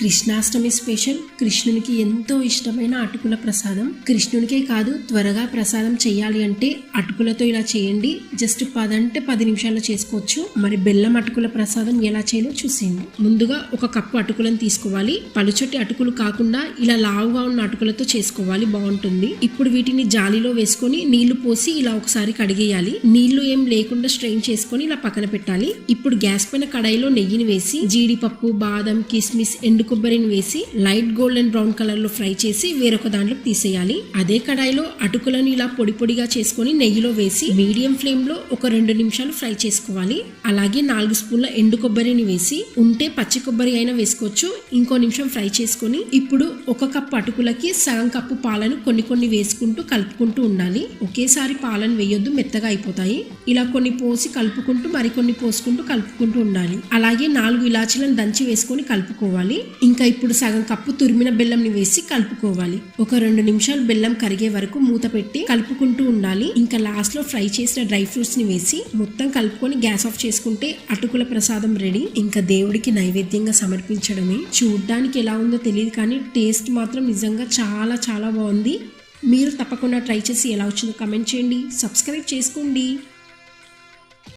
Krishnashtami special. కృష్ణునికి ఎంతో ఇష్టమైన అటుకుల ప్రసాదం. కృష్ణునికే కాదు త్వరగా ప్రసాదం చేయాలి అంటే అటుకులతో ఇలా చేయండి. జస్ట్ పదంటే పది నిమిషాల్లో చేసుకోవచ్చు. మరి బెల్లం అటుకుల ప్రసాదం ఎలా చేయాలో చూసేయండి. ముందుగా ఒక కప్పు అటుకులను తీసుకోవాలి. పలుచటి అటుకులు కాకుండా ఇలా లావుగా ఉన్న అటుకులతో చేసుకోవాలి. బాగుంటుంది. ఇప్పుడు వీటిని జాలిలో వేసుకొని నీళ్ళు పోసి ఇలా ఒకసారి కడిగేయాలి. నీళ్ళు ఏం లేకుండా స్ట్రెయిన్ చేసుకొని ఇలా పక్కన పెట్టాలి. ఇప్పుడు గ్యాస్ పైన కడాయిలో నెయ్యిని వేసి జీడిపప్పు బాదం కిస్మిస్ ఎండు కొబ్బరిని వేసి లైట్ గోల్డెన్ బ్రౌన్ కలర్లో ఫ్రై చేసి వేరొక దాంట్లోకి తీసేయాలి. అదే కడాయిలో అటుకులను ఇలా పొడి పొడిగా చేసుకొని నెయ్యిలో వేసి మీడియం ఫ్లేమ్లో ఒక రెండు నిమిషాలు ఫ్రై చేసుకోవాలి. అలాగే నాలుగు స్పూన్ల ఎండు కొబ్బరిని వేసి ఉంటే పచ్చి కొబ్బరి అయినా వేసుకోవచ్చు. ఇంకో నిమిషం ఫ్రై చేసుకొని ఇప్పుడు ఒక కప్పు అటుకులకి సగం కప్పు పాలను కొన్ని కొన్ని వేసుకుంటూ కలుపుకుంటూ ఉండాలి. ఒకేసారి పాలను వేయొద్దు మెత్తగా అయిపోతాయి. ఇలా కొన్ని పోసి కలుపుకుంటూ మరికొన్ని పోసుకుంటూ కలుపుకుంటూ ఉండాలి. అలాగే నాలుగు ఇలాచీలను దంచి వేసుకొని కలుపుకోవాలి. ఇంకా ఇప్పుడు సగం కప్పు తురిమిన బెల్లంని వేసి కలుపుకోవాలి. ఒక రెండు నిమిషాలు బెల్లం కరిగే వరకు మూత పెట్టి కలుపుకుంటూ ఉండాలి. ఇంకా లాస్ట్లో ఫ్రై చేసిన డ్రై ఫ్రూట్స్ని వేసి మొత్తం కలుపుకొని గ్యాస్ ఆఫ్ చేసుకుంటే అటుకుల ప్రసాదం రెడీ ఇంకా దేవుడికి నైవేద్యంగా సమర్పించడమే. చూడ్డానికి ఎలా ఉందో తెలియదు కానీ టేస్ట్ మాత్రం నిజంగా చాలా చాలా బాగుంది. మీరు తప్పకుండా ట్రై చేసి ఎలా వచ్చిందో కమెంట్ చేయండి. సబ్స్క్రైబ్ చేసుకోండి.